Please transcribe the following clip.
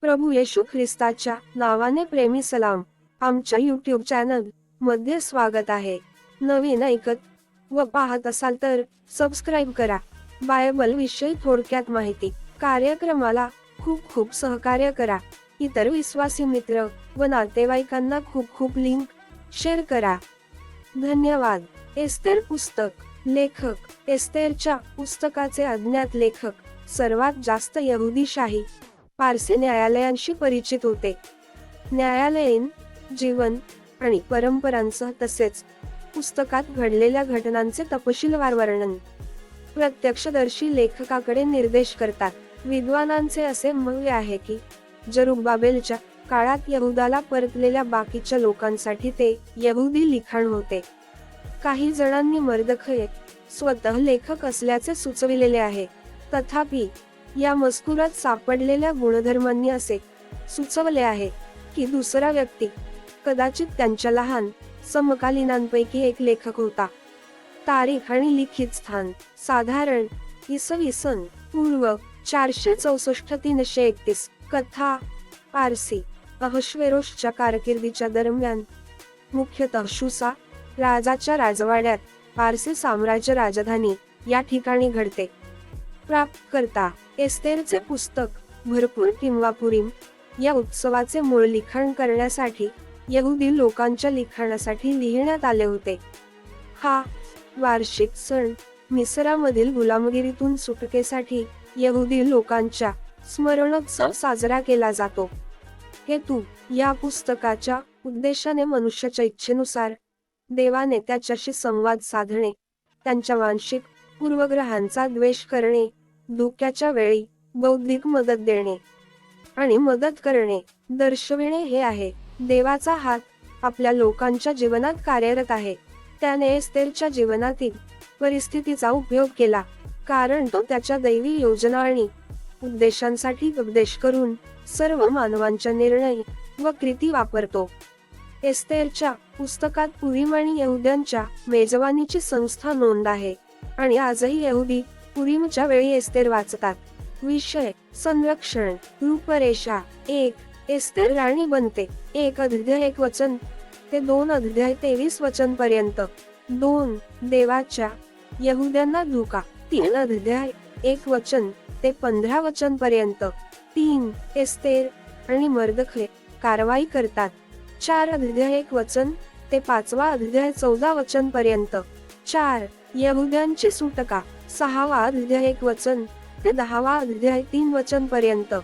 प्रभू येशू ख्रिस्ताच्या नावाने प्रेमी सलाम आमच्या यूट्यूब चॅनलमध्ये स्वागत आहे. नवीन ऐकत व पाहत असाल तर सबस्क्राईब करा. बायबल विषयी थोडक्यात माहिती. कार्यक्रमाला खूप खूप सहकार्य करा. इतर विश्वासी मित्र व नातेवाईकांना खूप खूप लिंक शेअर करा. धन्यवाद. एस्तेर पुस्तक. लेखक. एस्तेरच्या पुस्तकाचे अज्ञात लेखक. सर्वात जास्त यहुदीशाही पारसी न्यायालयांशी परिचित होते. न्यायालयीन जीवन आणि परंपरांसह तसेच पुस्तकात घडलेल्या घटनांचे तपशीलवार वर्णन. प्रत्यक्षदर्शी लेखकाकडे निर्देश करतात. विद्वानांचे असे म्हणणे आहे की जरुबाबेलच्या काळात यहुदाला परतलेल्या बाकीच्या लोकांसाठी ते यहुदी लिखाण होते. काही जणांनी मर्दखये स्वतः लेखक असल्याचे सुचविलेले आहे. तथापि या मजकुरात सापडलेल्या गुणधर्मांनी असे सुचवले आहे की दुसरा व्यक्ती कदाचित त्यांच्या लहान समकालीनांपैकी एक लेखक होता. तारीख आणि लिखित स्थान साधारण इसवी सन पूर्व चारशे चौसष्ट तीनशे एकतीस कथा पारसी अहश्वेरोशच्या कारकिर्दीच्या दरम्यान मुख्यतः शुसा राजाच्या राजवाड्यात पारसी साम्राज्य राजधानी या ठिकाणी घडते. प्राप्तकर्ता एस्तेरचे पुस्तक भरपूर किंवा पुरीम या उत्सवाचे मूळ लिखाण करण्यासाठी यहुदी लोकांच्या लिखाणासाठी लिहिण्यात आले होते. हा वार्षिक सण मिसरामधील गुलामगिरीतून सुटकेसाठी यहुदी लोकांच्या स्मरणोत्सव साजरा केला जातो. हेतू या पुस्तकाच्या उद्देशाने मनुष्याच्या इच्छेनुसार देवाने त्याच्याशी संवाद साधणे त्यांच्या मानसिक पूर्वग्रहांचा द्वेष करणे धोक्याच्या वेळी बौद्धिक मदत देणे आणि मदत करणे दर्शविणे हे आहे. देवाचा हात आपल्या लोकांच्या जीवनात कार्यरत आहे. त्याने एस्तेरच्या जीवनातील परिस्थितीचा उपयोग केला कारण तो त्याच्या दैवी योजना आणि उद्देशांसाठी उपदेश करून सर्व मानवांच्या निर्णय व कृती वापरतो. एस्तेरच्या पुस्तकात पुरीम आणि यहुद्यांच्या मेजवानीची संस्था नोंद आहे आणि आजही यहुदी पुरीमच्या वेळी एस्तेर वाचतात. विषय संरक्षण रूपरेषा एक एस्तेर राणी बनते. एक अध्याय एक वचन ते दोन अध्याय तेवीस वचन पर्यंत. दोन देवाच्या यहुद्यांना धोका. तीन अध्याय एक वचन ते पंधरा वचन पर्यंत. तीन एस्तेर आणि मर्दखे कारवाई करतात. चार अध्याय एक वचन ते पाचवा अध्याय चौदा वचन पर्यंत. चार. यहुद्यांची सुटका सहावा अध्याय एक वचन. ते दहावा अध्याय तीन वचन पर्यंत